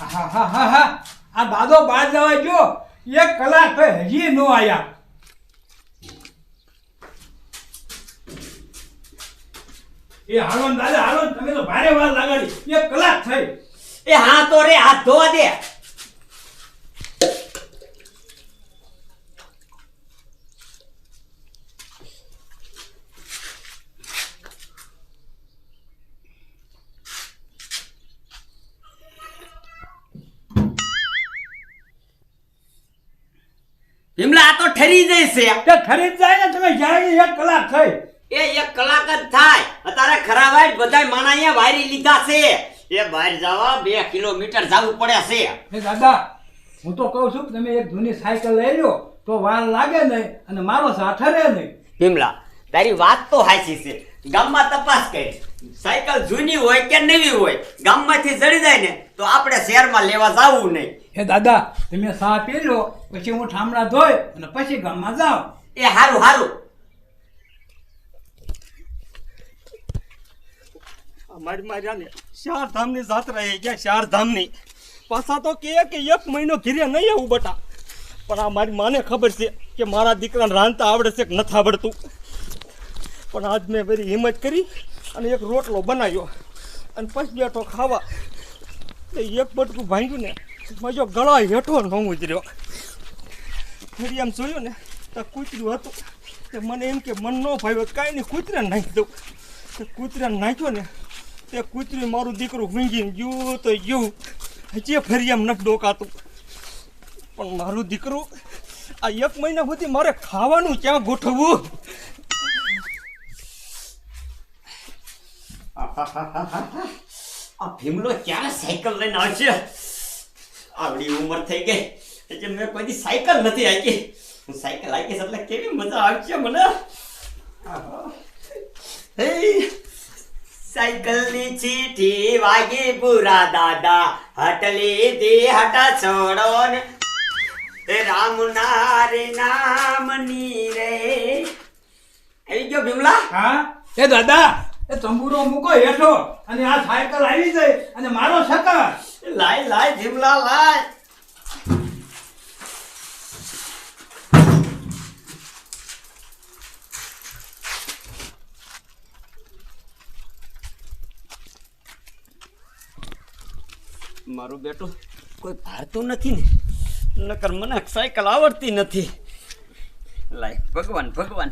આ દાદો બહાર જવા જો. એક કલાક હજી નો આવ્યા એ હાલો દાદા, હાલો તમે તો ભારે વાર લગાડી. એક કલાક થઈ. એ હા તો રે, હાથ ધોવા દે. તો ઠરી જશે તે ઠરી જાય ને તમે જાય એક કલાક થઈ. એ એક કલાક જ થાય. અત્યારે ખરા વાઈટ બધાય અહીંયા વાયરી લીધા છે. એ બહાર જવા બે કિલોમીટર જવું પડે છે. એ દાદા હું તો કહું છું કે તમે એક જૂની સાયકલ લઈ લો તો વાર લાગે નહીં અને મારો સાથે રહે નહીં. ભીમલા તારી વાત તો સાચી છે. ગામમાં તપાસ કરી. સાયકલ જૂની હોય કે નવી હોય ગામમાંથી જડી જાય ને તો આપણે શહેરમાં લેવા જવું નહીં. હે દાદા તમે સા પી લો પછી હું ઠામડા ધોઈ અને પછી ગામમાં જાઉં. એ હારું હારું. અમારી માર્યા ને ચાર ધામની જાત્રા એ ગયા ચાર ધામની પાછા તો કે એક મહિનો ઘીરે નહીં આવું બટા. પણ આ મારી માને ખબર છે કે મારા દીકરાને રાંધતા આવડે છે કે નથી આવડતું. પણ આજ મેં બધી હિંમત કરી અને એક રોટલો બનાવ્યો. અને પછી બેઠો ખાવા. એક બટકું ભાંગ્યું ને મજો ગળા હેઠો ન ઉતર્યો. ફરી આમ જોયું ને, તો કૂતર્યું હતું. તે મને એમ કે, મન ન ભાવ્યો કાંઈ નહીં, કૂતરાને નાખી દઉં. તે કૂતરાને નાખ્યો ને, તે કૂતર્યું મારું દીકરું ભીંગીને ગયું તો ગયું. હજી ફરી આમ નથી ડોકાતું. પણ મારું દીકરું, આ એક મહિના સુધી મારે ખાવાનું ક્યાં ગોઠવવું? આ ભીમલો ક્યાં સાયકલ લઈને આવશે? આવડી ઉંમર થઈ ગઈ. એટલે મેં કોઈ દી સાયકલ નથી હાકી. હું સાયકલ હાકીશ એટલે કેવી મજા આવશે મને? સાયકલની ચીઠી વાગી પૂરા દાદા. હટલી દી હટા છોડો ને એ રામ નારે નામની રે. આવી ગયો ભીમલા? હા? એ દાદા. એ તંબુરો મૂકો હેઠો. અને આ સાયકલ આવી જાય. અને મારો સકાર લાય, જીમલા લાય. મારું બેટું, કોઈ ભારતું નથી ને? નકર મને સાયકલ આવડતી નથી. લાય, ભગવાન ભગવાન.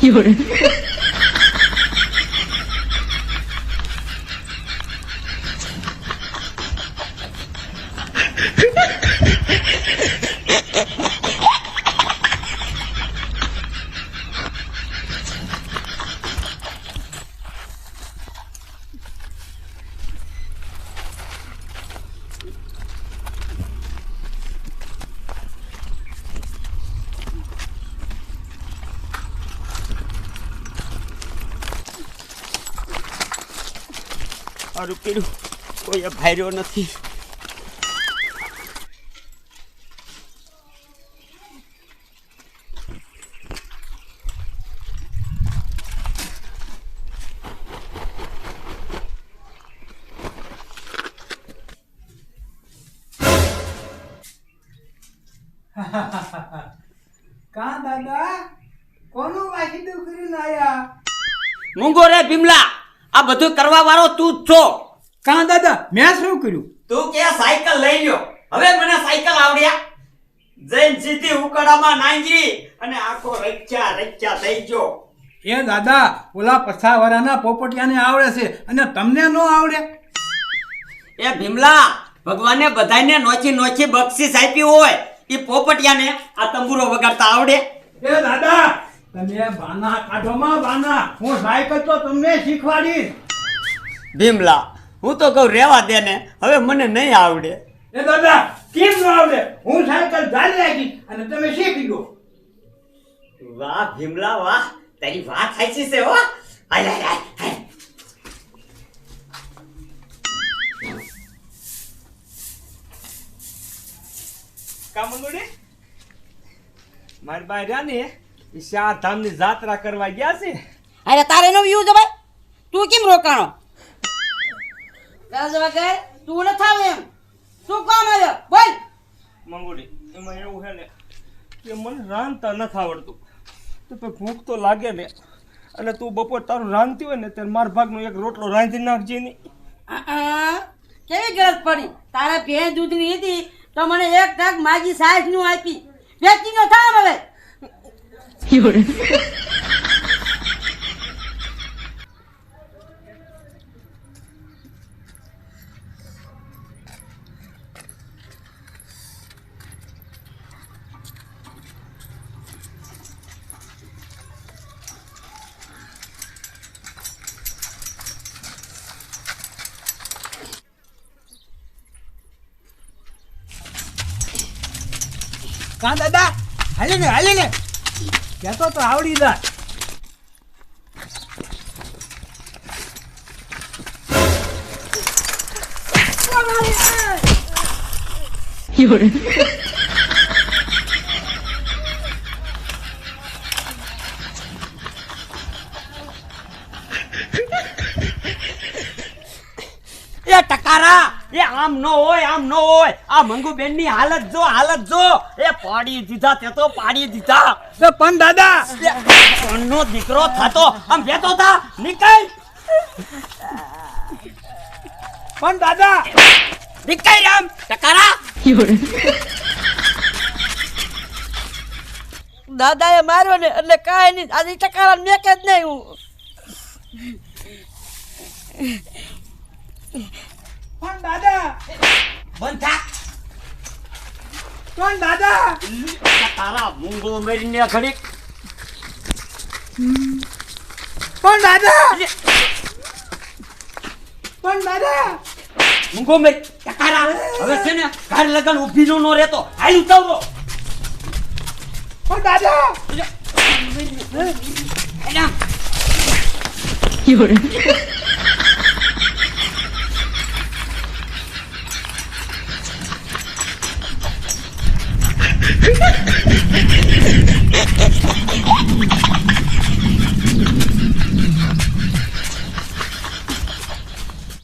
有人 સારું કર્યું. કોઈ અભાર્યો નથી. કા દાદા? કોનું વાસીદું કરીને લાયા? મુંગો રે ભીમલા! આ બધું કરવા વાળો તું જ છો. કા દાદા મેં શું કર્યું? તું કે સાયકલ લઈ લ્યો. હવે મને સાયકલ આવડ્યા. જૈન સીધી ઉકડામાં નાંગી અને આખો રચ્યા રચ્યા થઈ ગયો. એ દાદા ઓલા પછાવાળાના પોપટિયાને આવડે છે અને તમને ન આવડે? એ ભીમલા ભગવાને બધાને નોચી નોચી બક્ષીસ આપી હોય. એ પોપટિયાને આ તંબુરો વગાડતા આવડે. એ દાદા તમે બાના કાઢોમાં બાના. હું સાયકલ તો તમને શીખવાડીશ. ભીમલા હું તો કહું રેવા દે ને હવે મને નહીં આવડે. એ દાદા કેમ ન આવડે? હું સાયકલ ચાલી રાખી અને તમે શીખી ગયો. વાહ ભીમલા વાહ. તારી વાત સાચી છે હો. કામંગુડી? મારી બાઈ રહ્યા ને? એ ચાર ધામની જાત્રા કરવા ગયા છે? અરે તારે નો વ્યૂ છે ભાઈ તું કેમ રોકાણો? રાજ વગર તું ન થાવ એમ. શું કામ આવ્યો? બોલ. મંગુડી એમાં એવું છે ને કે મને રાંધતા નથી આવડતું. તો પછી ભૂખ તો લાગે ને. અને તું બપોર તારું રાંધતી હોય ને ત્યારે મારા ભાગનો એક રોટલો રાંધી નાખજે નહીં કેવી ગરજ પડી? તારા ભેંસ દૂધની હતી તો મને એક ટક માગી સાસનું આપી. વેચી નો થાવ હવે. કા દાદા હાલે ને હાલે ને કહેતો તો આવડી જાય. એ ટકારા! એ આમ નો હોય આમ નો હોય. આ મંગુબેનની હાલત જો હાલત જો. એ પાડી દીધા તે તો પાડી દીધા. એ પણ દાદા. નો દીકરો થતો. આમ બેતો થા. નીકળ. પણ દાદા. નીકળ આમ ટકારા. દાદાએ માર્યો ને એટલે કાંઈ નહીં. આજે ટકારા મેકે જ નહીં હું પણ દાદા? બંધ થા પણ દાદા? તારા મૂંગો મેરીને ઘડીક. પણ દાદા? પણ દાદા? મૂંગો મેરી. ટકારા હવે છે ને ઘર લગન ઊભી નો નો રહેતો. હાલ ઉતાવરો પણ દાદા? એના